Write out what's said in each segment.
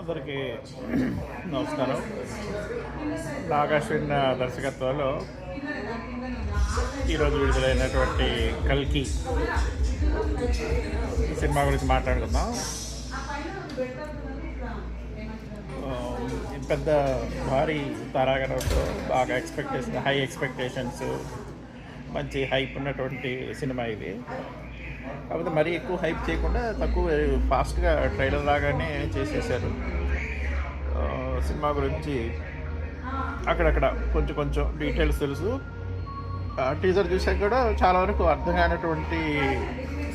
అందరికీ నమస్కారం. నాగాశ్విన్ దర్శకత్వంలో ఈరోజు విడుదలైనటువంటి కల్కి ఈ సినిమా గురించి మాట్లాడుకుందాం. ఇది పెద్ద భారీ తారాగణంతో బాగా ఎక్స్పెక్టేషన్ హై ఎక్స్పెక్టేషన్స్ మంచి హైప్ ఉన్నటువంటి సినిమా ఇది. కాకపోతే మరీ ఎక్కువ హైప్ చేయకుండా తక్కువ ఫాస్ట్గా ట్రైలర్ లాగానే చేసేసారు. సినిమా గురించి అక్కడక్కడ కొంచెం కొంచెం డీటెయిల్స్ తెలుసు. టీజర్ చూసాక కూడా చాలా వరకు అర్థం కానటువంటి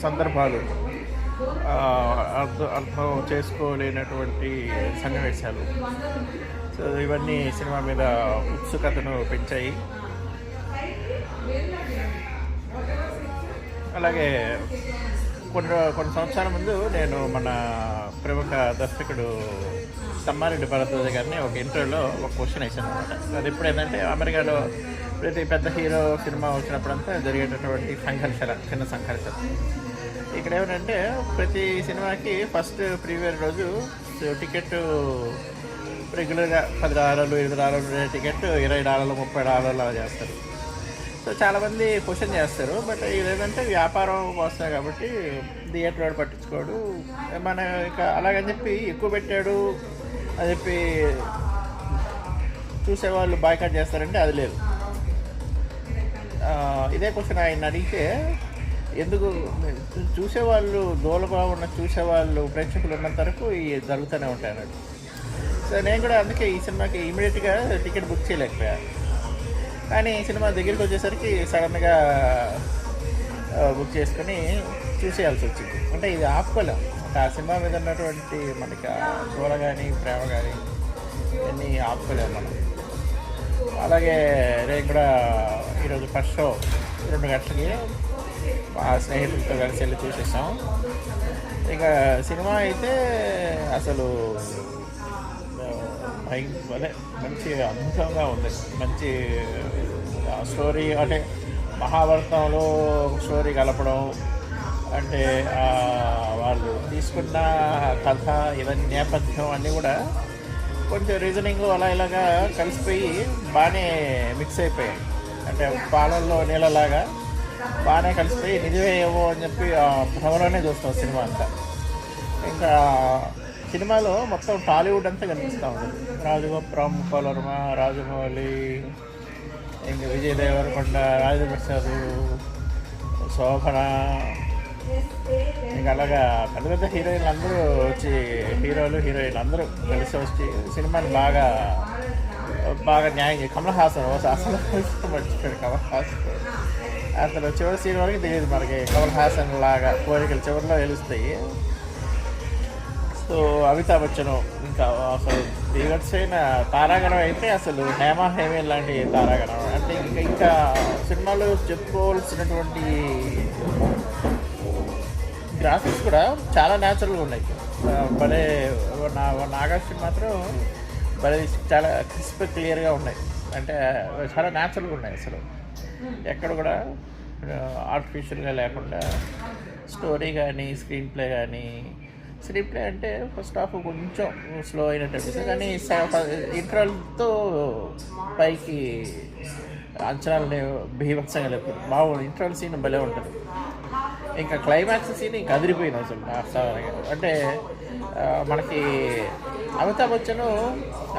సందర్భాలు అర్థం అర్థం చేసుకోలేనటువంటి సన్నివేశాలు. సో ఇవన్నీ సినిమా మీద ఉత్సుకతను పెంచాయి. అలాగే కొన్ని కొన్ని సంవత్సరాల ముందు నేను మన ప్రముఖ దర్శకుడు సమ్మారెడ్డి భరద్వాజ గారిని ఒక ఇంటర్వ్యూలో ఒక క్వశ్చన్ వేసాను అనమాట అది ఇప్పుడు ఏంటంటే అమెరికాలో ప్రతి పెద్ద హీరో సినిమా వచ్చినప్పుడంతా జరిగేటటువంటి సంఘర్షణ చిన్న సంఘర్షణ. ఇక్కడ ఏమంటే ప్రతి సినిమాకి ఫస్ట్ ప్రీవియర్ రోజు టికెట్ రెగ్యులర్గా పది డాలర్లు ఇరవై డాలర్లు టికెట్ ఇరవై డాలర్లు ముప్పై డాలర్లు అలా చేస్తారు. సో చాలామంది క్వశ్చన్ చేస్తారు. బట్ ఇదేంటంటే వ్యాపారం వస్తాయి కాబట్టి థియేటర్ వాడు పట్టించుకోడు. మన ఇక అలాగని చెప్పి ఎక్కువ పెట్టాడు అని చెప్పి చూసేవాళ్ళు బాయ్కాట్ చేస్తారంటే అది లేదు. ఇదే క్వశ్చన్ ఆయన అడిగితే ఎందుకు చూసేవాళ్ళు దూలగా ఉన్న చూసేవాళ్ళు ప్రేక్షకులు ఉన్నంత వరకు ఇవి జరుగుతూనే ఉంటాయి అన్నట్టు సో నేను కూడా అందుకే ఈ సినిమాకి ఇమీడియట్గా టికెట్ బుక్ చేయలేకపోయాను. కానీ సినిమా దగ్గరికి వచ్చేసరికి సడన్గా బుక్ చేసుకొని చూసేయాల్సి వచ్చింది. అంటే ఇది ఆపుకోలేం. అంటే ఆ సినిమా మీద ఉన్నటువంటి మనకి ఆ కానీ ప్రేమ కానీ ఇవన్నీ ఆపుకోలేము మనం. అలాగే రేపు కూడా ఈరోజు ఫస్ట్ షో రెండు గంటలకి మా స్నేహితులతో కలిసి వెళ్ళి చూసేసాం. ఇక సినిమా అయితే అసలు అదే మంచి అద్భుతంగా ఉంది. మంచి స్టోరీ అంటే మహాభారతంలో స్టోరీ కలపడం అంటే వాళ్ళు తీసుకున్న కథ ఇవన్నీ నేపథ్యం అన్నీ కూడా కొంచెం రీజనింగ్ అలా ఇలాగా కలిసిపోయి బాగానే మిక్స్ అయిపోయాయి. అంటే పాలల్లో నీళ్ళలాగా బాగానే కలిసిపోయి నిజమే ఏమో అని చెప్పి భ్రమలోనే చూస్తాం సినిమా అంతా. ఇంకా సినిమాలో మొత్తం టాలీవుడ్ అంతా కనిపిస్తూ ఉంటుంది రాజగోపురం కోలర్మ రాజమౌళి ఇంకా విజయ్ దేవరకొండ రాజప్రసాద్ శోభన. ఇంకా అలాగా పెద్ద పెద్ద హీరోయిన్లు అందరూ వచ్చి హీరోలు హీరోయిన్లు అందరూ కలిసి వచ్చి సినిమాని బాగా బాగా న్యాయం చేసి కమల్ హాసన్ అసలు మర్చిపోయాడు కమల్ హాసన్. అతను చివరి సీన్ వరకు తెలియదు మనకి. కమల్ హాసన్ లాగా కోరికలు చివరిలో తెలుస్తాయి. సో అమితాబ్ బచ్చన్ ఇంకా అసలు దిగట్సైన తారాగణం అయితే అసలు హేమా హేమేన్ లాంటి తారాగణం. అంటే ఇంకా ఇంకా సినిమాలో చెప్పుకోవాల్సినటువంటి గ్రాఫిక్స్ కూడా చాలా న్యాచురల్గా ఉన్నాయి. భలే నా నాగార్జున మాత్రం భలే చాలా క్రిస్ప్ క్లియర్గా ఉన్నాయి. అంటే చాలా న్యాచురల్గా ఉన్నాయి అసలు. ఎక్కడ కూడా ఆర్టిఫిషియల్గా లేకుండా స్టోరీ కానీ స్క్రీన్ ప్లే కానీ స్క్రీన్ ప్లే అంటే ఫస్ట్ హాఫ్ కొంచెం స్లో అయినట్టు కానీ ఇంటర్వల్తో పైకి అంచనాలని బీభత్సంగా లేదు బాగుంది ఇంటర్వల్ సీన్ భలే ఉంటుంది. ఇంకా క్లైమాక్స్ సీన్ ఇంకా అదిరిపోయింది అసలు అంటే మనకి అమితాబ్ బచ్చన్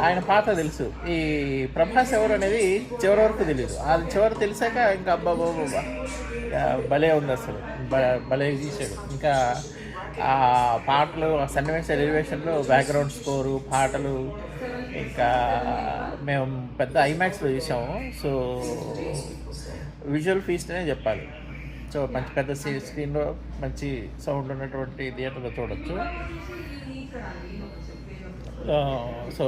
ఆయన పాత తెలుసు. ఈ ప్రభాస్ ఎవరు అనేది చివరి వరకు తెలియదు అది చివరి తెలిసాక ఇంకా అబ్బా బాబా భలే ఉంది అసలు. భలే తీసాడు. ఇంకా పాటలు ఆ సన్నివేశ ఎలివేషన్లు బ్యాక్గ్రౌండ్ స్కోరు పాటలు ఇంకా మేము పెద్ద ఐమాక్స్లో చూసాము. సో విజువల్ ఫీస్ట్నే చెప్పాలి. సో మంచి పెద్ద స్క్రీన్లో మంచి సౌండ్ ఉన్నటువంటి థియేటర్లో చూడొచ్చు. సో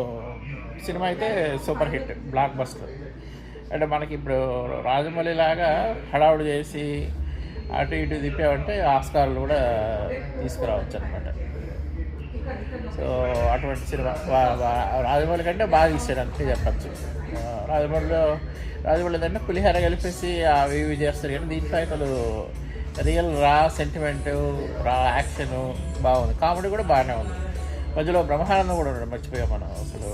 సినిమా అయితే సూపర్ హిట్ బ్లాక్ బస్టర్ అంటే మనకి ఇప్పుడు రాజమౌళి లాగా హడావుడు చేసి అటు ఇటు తిప్పామంటే ఆస్కార్లు కూడా తీసుకురావచ్చు అనమాట సో అటువంటి సినిమా రాజమౌళి కంటే బాగా తీసాడు అంతే చెప్పచ్చు. రాజమౌళిలో రాజమౌళి అంటే పులిహార కలిపేసి అవి ఇవి చేస్తారు కానీ దీంట్లో అసలు రియల్ రా సెంటిమెంట్ రా యాక్షన్ బాగుంది. కామెడీ కూడా బాగానే ఉంది. మధ్యలో బ్రహ్మానందం కూడా ఉన్నాడు మర్చిపోయాం మనం అసలు.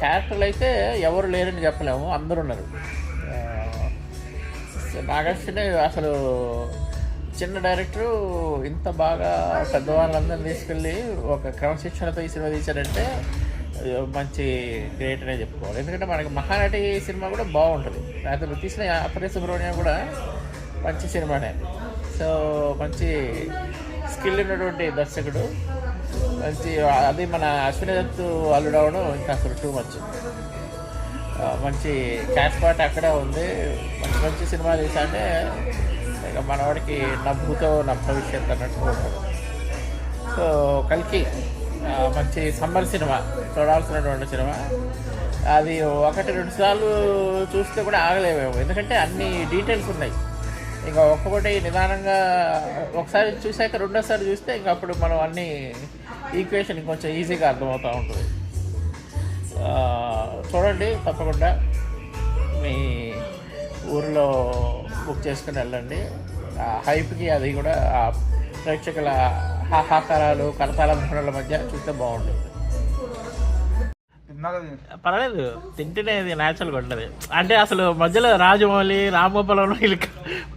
క్యారెక్టర్లు అయితే ఎవరు లేరని చెప్పలేము అందరూ ఉన్నారు. ఆ, అసలు చిన్న డైరెక్టరు ఇంత బాగా పెద్దవాళ్ళందరినీ తీసుకెళ్ళి ఒక క్రమశిక్షణతో ఈ సినిమా తీశారంటే మంచి గ్రేట్ అనే చెప్పుకోవాలి. ఎందుకంటే మనకి మహానటి సినిమా కూడా బాగుంటుంది. అతను తీసిన అపరే సుబ్రహ్మణ్యం కూడా మంచి సినిమానే. సో మంచి స్కిల్ ఉన్నటువంటి దర్శకుడు. మంచి అది మన అశ్విని దత్ అల్లుడు ఇంకా అసలు టూ మచ్ మంచి క్యాష్పాట్ అక్కడే ఉంది. మంచి మంచి సినిమా తీసాంటే ఇక మనవాడికి నవ్వుతో నా భవిష్యత్ అన్నట్టు ఉంటాడు సో కలికి మంచి సమ్మర్ సినిమా చూడాల్సినటువంటి సినిమా. అది ఒకటి రెండు సార్లు చూస్తే కూడా ఆగలేమేమో. ఎందుకంటే అన్ని డీటెయిల్స్ ఉన్నాయి. ఇంకా ఒక్కొక్కటి నిదానంగా ఒకసారి చూసాక రెండోసారి చూస్తే ఇంకా అప్పుడు మనం అన్ని ఈక్వేషన్ కొంచెం ఈజీగా అర్థమవుతూ ఉంటుంది. చూడండి తప్పకుండా మీ ఊర్లో బుక్ చేసుకుని వెళ్ళండి. ఆ హైప్కి అది కూడా ప్రేక్షకుల హాహాకారాలు కరతాల ధ్వనుల మధ్య చూస్తే బాగుంటుంది. పర్వాలేదు తింటేనే ఇది న్యాచురల్గా ఉంటుంది. అంటే అసలు మధ్యలో రాజమౌళి రామగోపాలం వీళ్ళు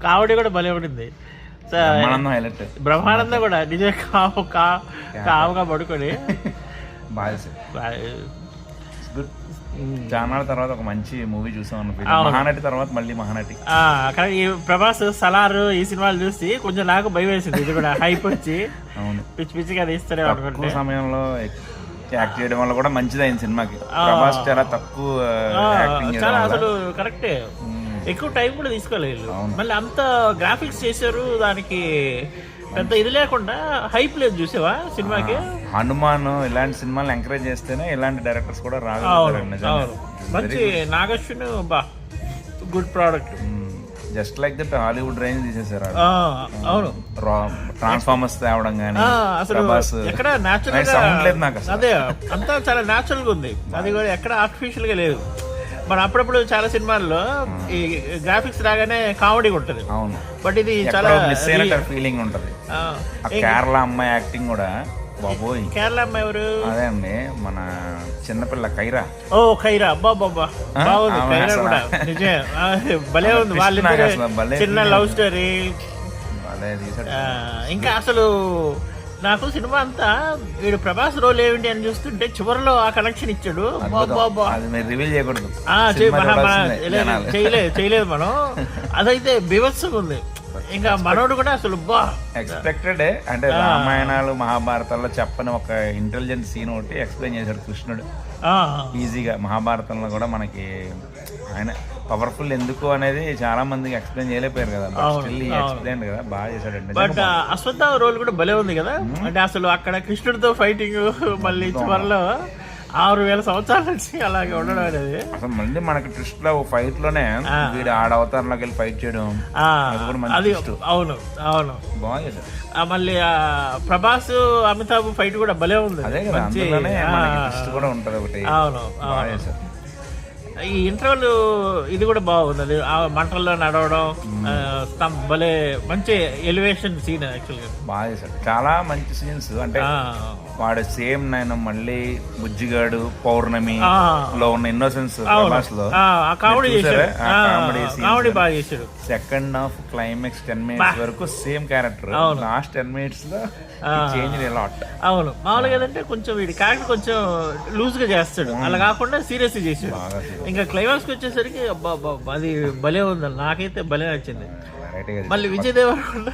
కామెడీ కూడా భలే ఉంటుంది బ్రహ్మానందం కూడా కావు కా కావుగా పడుకొని. బాగా. చాలా తర్వాత ఒక మంచి మూవీ చూసాం. మహానటి తర్వాత మళ్ళీ మహానటి. కానీ ఈ ప్రభాస్ సలార్ ఈ సినిమాలు చూసి కొంచెం నాకు భయం వేసింది. ఇది కూడా హైప్ వచ్చి అవును. పిచ్చి పిచ్చిగా తీస్తారే అనుకుంటే. సమయంలో యాక్ట్ చేయడం వల్ల కూడా మంచిదైంది సినిమాకి. ప్రభాస్ చాలా తక్కువ చాలా అసలు కరెక్టే ఎక్కువ టైం కూడా తీసుకోలేదు. మళ్ళీ అంత గ్రాఫిక్స్ చేశారు దానికి పెద్ద ఇది లేకుండా హైప్ లేదు చూసావా సినిమాకి? హనుమాన్ ఇలాంటి సినిమాలు ఎంకరేజ్ చేస్తేనే ఇలాంటి డైరెక్టర్స్ కూడా రాగలుగుతారు మంచి నాగశ్విన్ బా good product just like that Hollywood range తీసేసారు అవును. ట్రాన్స్ఫార్మర్స్ తేవడం కానీ అసలు ప్రభాస్. ఎక్కడ న్యాచురల్ సౌండ్ లేదు నాకు అదే అంతా చాలా న్యాచురల్గా ఉంది. అది కూడా ఎక్కడ ఆర్టిఫిషియల్గా లేదు. మన అప్పుడప్పుడు చాలా సినిమాల్లో ఈ గ్రాఫిక్స్ రాగానే కామెడీ ఉంటుంది. అవును. బట్ ఇది చాలా మిస్ అయినట్టు ఫీలింగ్ ఉంటది. కేరళ అమ్మాయి యాక్టింగ్ కూడా బాబోయ్. కేరళ అమ్మాయి ఎవరు? అదే అండి మన చిన్నపిల్ల కైరా. ఓ ఖైరా అబ్బా బాబా? బాగుంది. అసలు- కూడా. నిజమే. భలే ఉంది. భలే చిన్న లవ్. స్టోరీ ఇంకా అసలు నాకు సినిమా అంతా వీడు ప్రభాస్ రోల్ ఏమిటి అని చూస్తుంటే చివరిలో ఆ కనెక్షన్ ఇచ్చాడు. రివీల్ చేయకూడదు. చేయలేదు చేయలేదు మనం. అదైతే బీభత్సంగా ఉంది. ఇంకా మనోడు కూడా అసలు బా. ఎక్స్పెక్టెడ్ అంటే రామాయణాలు మహాభారతాల్లో చెప్పని ఒక ఇంటెలిజెంట్ సీన్ ఒకటి ఎక్స్ప్లెయిన్ చేశాడు కృష్ణుడు. ఈజీగా మహాభారతంలో కూడా మనకి ఆయన పవర్ఫుల్ ఎందుకు అనేది చాలా మందికి ఎక్స్ప్లెయిన్ చేయలేకపోయారు కదా. స్టిల్. ఎక్స్ప్లెయిన్ కదా బాగా చేశాడండి బట్ అశ్వత్థామ రోల్ కూడా భలే ఉంది కదా. అంటే అసలు అక్కడ కృష్ణుడితో ఫైటింగ్ మళ్ళీ చివరిలో ఆరు వేల సంవత్సరాల నుంచి అలాగే ఉండడం అనేది. అసలు మళ్ళీ మనకి ట్విస్ట్లో ఫైట్లోనే. వీడు ఆడ అవతారంలోకి వెళ్ళి ఫైట్ చేయడం. అది. అవును అవును. బాగా చేశాడు. ఆ, మళ్ళీ ప్రభాస్ అమితాబ్ ఫైట్ కూడా భలే ఉంది. అదే కదా కూడా ఉంటది ఒకటి. అవును బాగా ఈ ఇంటర్వల్ ఇది కూడా బాగుంది. అది ఆ మంటల్లో నడవడం ఆ, స్తం- భలే మంచి ఎలివేషన్ సీన్ యాక్చువల్గా బాగా చేశాడు. చాలా మంచి సీన్స్ అంటే వాడు సేమ్ నేను మళ్ళీ బుజ్జిగాడు పౌర్ణమి. లో ఉన్న ఇన్నోసెన్స్లో కామెడీ బాగా చేశాడు. Second half climax ten minutes వరకు సేమ్ క్యారెక్టర్. లాస్ట్ టెన్ మినిట్స్లో. చేంజ్ లాట్ అవును. మామూలుగా ఏంటంటే కొంచెం వీడి క్యారెక్టర్ కొంచెం లూజ్గా చేస్తాడు. అలా కాకుండా సీరియస్ చేసాడు. ఇంకా క్లైమాక్స్ వచ్చేసరికి అది భలే ఉంది నాకైతే భలే నచ్చింది. మళ్ళీ విజయ్ దేవరకొండ.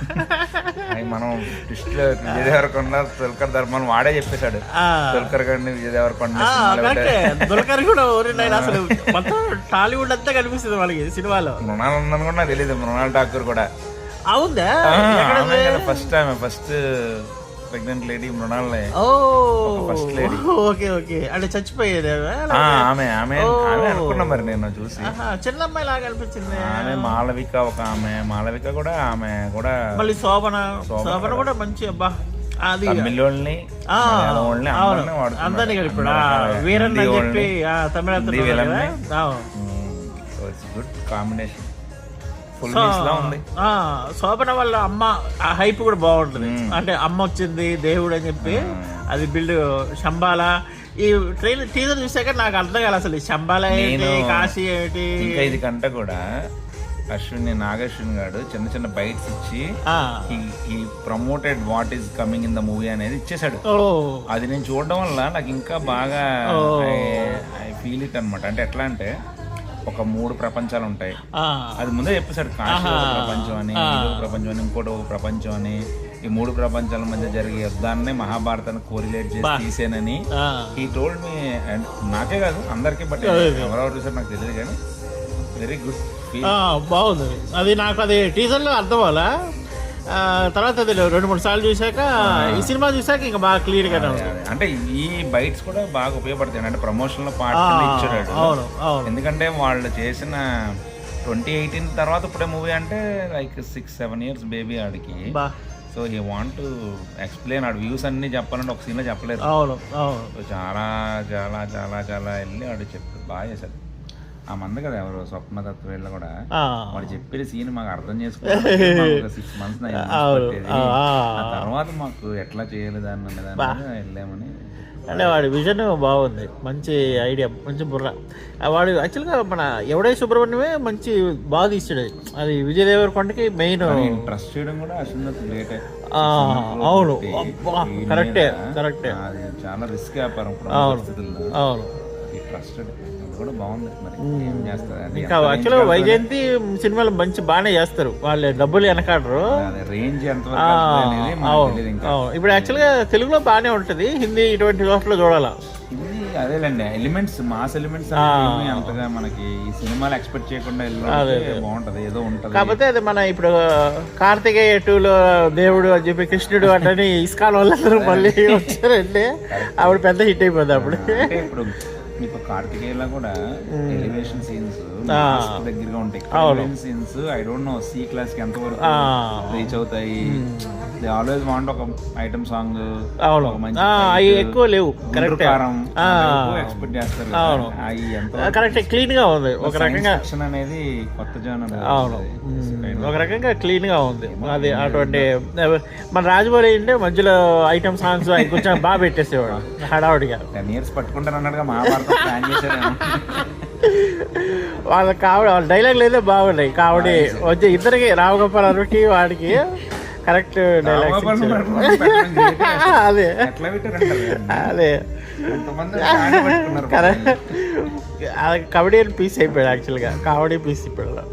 మనం ట్విస్ట్లో విజయ్ దేవరకొండ తుల్కర్ ధర్మన్ వాడే చెప్పేశాడు. ఆ, తుల్కర్ గడిని విజయ్ దేవరకొండ దుల్కర్ కూడా నాయన అసలు మొత్తం టాలీవుడ్ అంతా కనిపిస్తుంది వాళ్ళకి సినిమాలో. మృణాల్ ఉందని కూడా నాకు తెలియదు మృణాల్ ఠాకూర్ కూడా. అవుందా? First time first pregnant lady Mrunal first lady. Okay okay. అంటే చచ్చిపోయేది ఆమె? ఆమె ఆమె అనుకున్నా మరి నేను చూసి. చిన్న అమ్మాయి లాగా అనిపించింది. ఆమె మాళవిక ఒక ఆమె మాళవిక కూడా ఆమె కూడా మళ్ళీ శోభన శోభన కూడా. మంచి అబ్బా అది తమిళోళ్ళని అందరినీ కలిపాడు ఆ, అందరూ రకాల వీరన్ అని హిందీ చెప్పి తమిళ గుడ్ కాంబినేషన్ ఫుల్ లా ఉంది. శోభన వాళ్ళ అమ్మ ఆ హైప్ కూడా బాగుంటుంది. మ్మ్. అంటే అమ్మ వచ్చింది దేవుడు అని చెప్పి అది బిల్డ్ శంబాల. ఈ ట్రైన్ టీజర్ చూసాక నాకు అర్థం కాదు అసలు ఈ శంబాల ఏంటి కాశీ ఏంటి? ఇంకా ఇది కంట కూడా అశ్విని నాగశ్విన్ గారు చిన్న చిన్న బైట్స్ ఇచ్చి ఈ promoted what is coming in the movie అనేది ఇచ్చేసాడు అది నేను చూడడం వల్ల నాకు ఇంకా బాగా. ఐ ఫీల్ ఇట్ అనమాట అంటే ఎట్లా అంటే ఒక మూడు ప్రపంచాలు ఉంటాయి అది ముందే చెప్పేశాడు కాశీ ప్రపంచం అని ప్రపంచం అని ఇంకోటి ఒక ప్రపంచం అని ఈ మూడు ప్రపంచాల మధ్య జరిగే యుద్ధాన్ని మహాభారతాన్ని కోరిలేట్ చేసి తీసేనని ఈ టోల్డ్ మీ అండ్ నాకే కాదు అందరికీ బట్ ఎవరెవరు చూసారు నాకు తెలియదు కానీ వెరీ గుడ్ బాగుంది. అది నాకు అది టీజర్లో అర్థం అవ్వాలా? తర్వాత అది రెండు మూడు సార్లు చూసాక ఈ సినిమా చూసాక ఇంకా బాగా క్లియర్గానే ఉంది. అంటే ఈ బైట్స్ కూడా బాగా ఉపయోగపడతాయి అంటే ప్రమోషన్లో పార్ట్ అవును అవును. ఎందుకంటే వాళ్ళు చేసిన ట్వంటీ ఎయిటీన్ తర్వాత ఇప్పుడే మూవీ అంటే like six seven years baby ఆడికి. So he want to explain ఆడు వ్యూస్ అన్ని చెప్పాలంటే ఒక సీన్లో చెప్పలేదు. అవును అవును. సో చాలా చాలా చాలా చాలా వెళ్ళి ఆడు చెప్పి బాగా చేశాడు. ఆ మంది కదా ఎవరు స్వప్న తత్వ వీళ్ళు కూడా. వాడు చెప్పిన సీన్ మాకు అర్థం చేసుకోవాలి. Six months. ఆ, తర్వాత మాకు ఎట్లా చేయాలి దాన్ని అనే దాని మీద వెళ్ళామని అంటే వాడి విజన్ బాగుంది. మంచి ఐడియా మంచి బుర్ర. వాడు యాక్చువల్గా మన ఎవడే సుబ్రహ్మణ్యమే మంచి బాగా తీసాడు అది విజయ్ దేవరకొండకి మెయిన్ ట్రస్ట్ చేయడం కూడా లేట్ అవును. కరెక్టే కరెక్టే చాలా రిస్క్ వ్యాపారం అవును. అవును. ట్రస్టెడ్ అది కూడా బాగుంది మరి. ఏం చేస్తారు? అది ఇంకా యాక్చువల్గా వైజయంతి సినిమాలు మంచి బాగానే చేస్తారు. వాళ్ళు డబ్బులు వెనకాడరు. అదే రేంజ్ ఎంత ఆ, అనేది మనకు అవును తెలియదు ఇంకా. అవును. ఇప్పుడు యాక్చువల్గా తెలుగులో బాగానే ఉంటుంది. హిందీ ఇటువంటి చోట్ల చూడాలా? ఇది అదేలేండి ఎలిమెంట్స్ మాస్ ఎలిమెంట్స్ అంతగా మనకి ఈ సినిమాలు ఎక్స్పెక్ట్ చేయకుండా వెళ్ళిన బాగుంటది ఏదో ఉంటది. కాకపోతే అది మన ఇప్పుడు కార్తికేయ టూలో దేవుడు అని చెప్పి కృష్ణుడు అంటే ఇస్కాన్ వాళ్ళందరూ మళ్ళీ వచ్చారంటే ఆవిడ పెద్ద హిట్ అయిపోయింది అప్పుడు. అంటే ఇప్పుడు మీకు కార్తికేయలో కూడా ఎలివేషన్ సీన్స్ దగ్గరగా ఉంటాయి. Elevation scenes I don't know C క్లాస్కి ఎంత వరకు రీచ్ అవుతాయి? దే ఆల్వేస్ వాంట్ ఒక ఐటమ్ సాంగ్ అవును. అవి ఎక్కువ లేవు. కరెక్టే. ఎక్స్పెక్ట్ చేస్తారు. అవును. కరెక్ట్ క్లీన్గా ఉంది. ఒక రకంగా సెక్షన్ అనేది కొత్త జానర్ అవును. ఒక రకంగా క్లీన్గా ఉంది. అది అటువంటి మన రాజమౌళి అంటే మధ్యలో ఐటమ్ సాంగ్స్ అవి కొంచెం బాగా పెట్టేసేవాడు. హడావుడిగా. టెన్ ఇయర్స్ పట్టుకుంటారు అన్నట్టుగా మహాభారతం ప్లాన్ చేశారేమో. వాళ్ళ కావిడ వాళ్ళ డైలాగ్ లేదే బాగున్నాయి. కావిడి వచ్చి ఇద్దరికి రామగోపాలకి వాడికి కరెక్ట్ డైలాగ్స్. అదే. అదే. కరెక్ట్ కబడ్డీ పీస్ అయిపోయాడు యాక్చువల్గా కామెడీ పీస్ అయిపోయాడు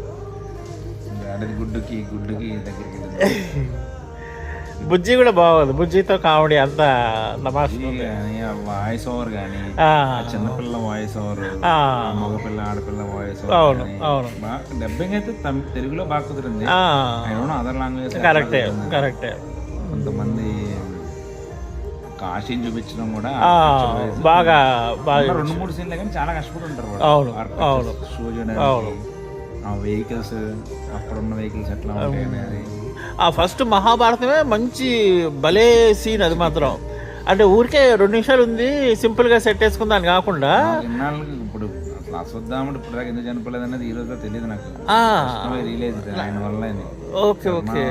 అది గుడ్డుకి గుడ్డుకి దగ్గరికి. బుజ్జి కూడా బాగుంది. బుజ్జితో కామెడీ అంతా ఆ వాయిస్ ఓవర్ కానీ చిన్నపిల్ల వాయిస్ ఓవర్. మగపిల్ల ఆడపిల్ల వాయిస్ అవును, ఓవర్ అవును. బాగా డబ్బింగ్ అయితే తెలుగులో బాగా కుదిరింది. అదర్ లాంగ్వేజ్ కరెక్టే కరెక్టే. కొంతమంది కాశీని చూపించడం కూడా బాగా బాగా రెండు మూడు సీన్లు కానీ చాలా కష్టపడి ఉంటారు. అవును, అవును. షో చేయడానికి ఆ వెహికల్స్ అక్కడ ఉన్న వెహికల్స్ ఎట్లా ఉంటాయి అనేది ఆ ఫస్ట్ మహాభారతమే మంచి భలే సీన్ అది మాత్రం. అంటే ఊరికే రెండు నిమిషాలు ఉంది సింపుల్గా సెట్ వేసుకుందాని కాకుండా ఇప్పుడు అసలు అశ్వత్థాముడు ఇప్పుడు దాకా ఎందుకు చనిపోలేదు అనేది ఈ రోజు తెలియదు నాకు. ఆయన వల్ల. Okay okay.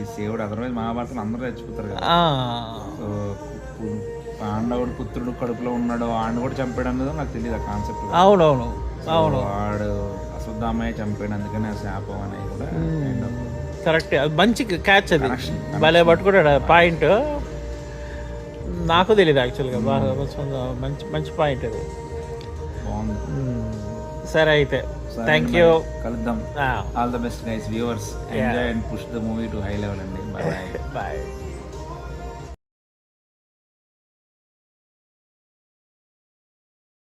ఈ సేవుడు అదర్వైజ్ మహాభారతం అందరూ చచ్చిపోతారు కదా. ఆ, సో పు- పాండవుడు పుత్రుడు కడుపులో ఉన్నాడు వాడిని కూడా చంపాడు అన్నది నాకు తెలియదు ఆ కాన్సెప్ట్ అవునవును అవును. వాడు అశ్వత్థామయ్య చంపాడు అందుకని ఆ శాపం అనేది కూడా కరెక్ట్. అది మంచి క్యాచ్ అది. భలే పట్టుకున్నాడు పాయింట్. నాకు తెలియదు యాక్చువల్గా బాగా మంచి మంచి పాయింట్ అది. మ్మ్. సరే అయితే. థ్యాంక్ యూ కలుద్దాం. All the best guys viewers enjoy and push the movie to high level అండి. Bye bye